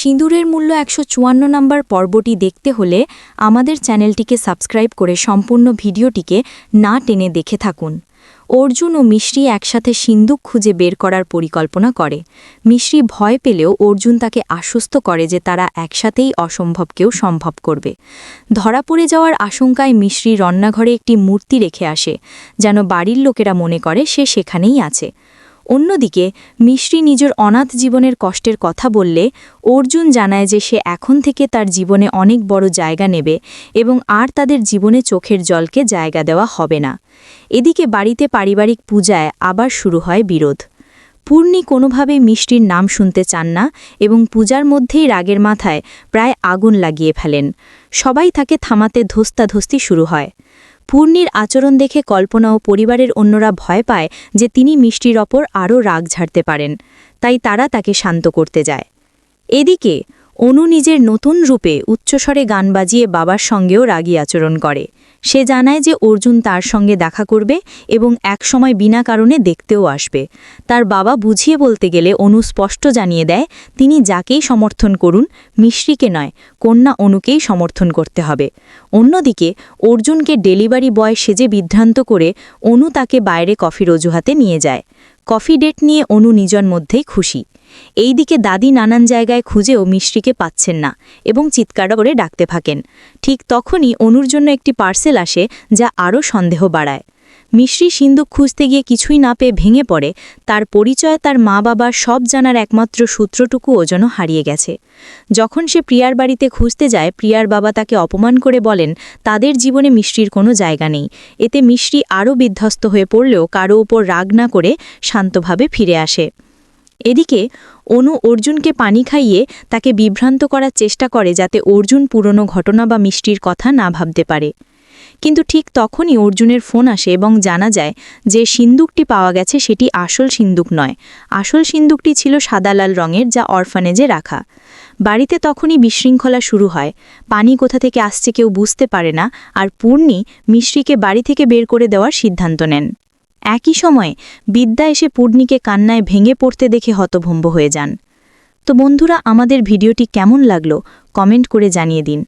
সিঁদুরের মূল্য একশো চুয়ান্ন নম্বর পর্বটি দেখতে হলে আমাদের চ্যানেলটিকে সাবস্ক্রাইব করে সম্পূর্ণ ভিডিওটিকে না টেনে দেখে থাকুন। অর্জুন ও মিশ্রি একসাথে সিন্দুক খুঁজে বের করার পরিকল্পনা করে। মিশ্রি ভয় পেলেও অর্জুন তাকে আশ্বস্ত করে যে তারা একসাথেই অসম্ভবকেও সম্ভব করবে। ধরা পড়ে যাওয়ার আশঙ্কায় মিশ্রি রান্নাঘরে একটি মূর্তি রেখে আসে, যেন বাড়ির লোকেরা মনে করে সে সেখানেই আছে। অন্যদিকে, মিশ্রি নিজের অনাথ জীবনের কষ্টের কথা বললে অর্জুন জানায় যে সে এখন থেকে তার জীবনে অনেক বড় জায়গা নেবে এবং আর তাদের জীবনে চোখের জলকে জায়গা দেওয়া হবে না। এদিকে বাড়িতে পারিবারিক পূজায় আবার শুরু হয় বিরোধ। পূর্ণি কোনোভাবে মিষ্টির নাম শুনতে চান না এবং পূজার মধ্যেই রাগের মাথায় প্রায় আগুন লাগিয়ে ফেলেন। সবাই তাকে থামাতে ধস্তাধস্তি শুরু হয়। পূর্ণির আচরণ দেখে কল্পনা ও পরিবারের অন্যরা ভয় পায় যে তিনি মিষ্টির ওপর আরও রাগ ঝাড়তে পারেন। তাই তারা তাকে শান্ত করতে যায়। এদিকে অনু নিজের নতুন রূপে উচ্চস্বরে গান বাজিয়ে বাবার সঙ্গেও রাগী আচরণ করে। সে জানায় যে অর্জুন তার সঙ্গে দেখা করবে এবং একসময় বিনা কারণে দেখতেও আসবে। তার বাবা বুঝিয়ে বলতে গেলে অনু স্পষ্ট জানিয়ে দেয়, তিনি যাকেই সমর্থন করুন, মিশ্রিকে নয়, কন্যা অনুকেই সমর্থন করতে হবে। অন্যদিকে অর্জুনকে ডেলিভারি বয় সেজে বিভ্রান্ত করে অনু তাকে বাইরে কফির অজুহাতে নিয়ে যায়। কফি ডেট নিয়ে অনু নিজন মধ্যেই খুশি। এই দিকে দাদি নানান জায়গায় খুঁজেও মিষ্টিকে পাচ্ছেন না এবং চিৎকার করে ডাকতে থাকেন। ঠিক তখনই অনুর জন্য একটি পার্সেল আসে যা আরও সন্দেহ বাড়ায়। মিশ্রি সিন্দুক খুঁজতে গিয়ে কিছুই না পেয়ে ভেঙে পড়ে। তার পরিচয়, তার মা বাবা সব জানার একমাত্র সূত্রটুকু ওজনও হারিয়ে গেছে। যখন সে প্রিয়ার বাড়িতে খুঁজতে যায়, প্রিয়ার বাবা তাকে অপমান করে বলেন, তাদের জীবনে মিষ্টির কোনো জায়গা নেই। এতে মিষ্টি আরও বিধ্বস্ত হয়ে পড়লেও কারও উপর রাগ না করে শান্তভাবে ফিরে আসে। এদিকে অনু অর্জুনকে পানি খাইয়ে তাকে বিভ্রান্ত করার চেষ্টা করে যাতে অর্জুন পুরনো ঘটনা বা মিষ্টির কথা না ভাবতে পারে। কিন্তু ঠিক তখনই অর্জুনের ফোন আসে এবং জানা যায় যে সিন্দুকটি পাওয়া গেছে সেটি আসল সিন্দুক নয়। আসল সিন্দুকটি ছিল সাদা লাল রঙের যা অরফানেজে রাখা। বাড়িতে তখনই বিশৃঙ্খলা শুরু হয়। পানি কোথা থেকে আসছে কেউ বুঝতে পারে না আর পূর্ণি মিশ্রিকে বাড়ি থেকে বের করে দেওয়ার সিদ্ধান্ত নেন। একই সময়ে বিদ্যা এসে পূর্ণিকে কান্নায় ভেঙে পড়তে দেখে হতভম্ব হয়ে যান। তো বন্ধুরা, আমাদের ভিডিওটি কেমন লাগল? কমেন্ট করে জানিয়ে দিন।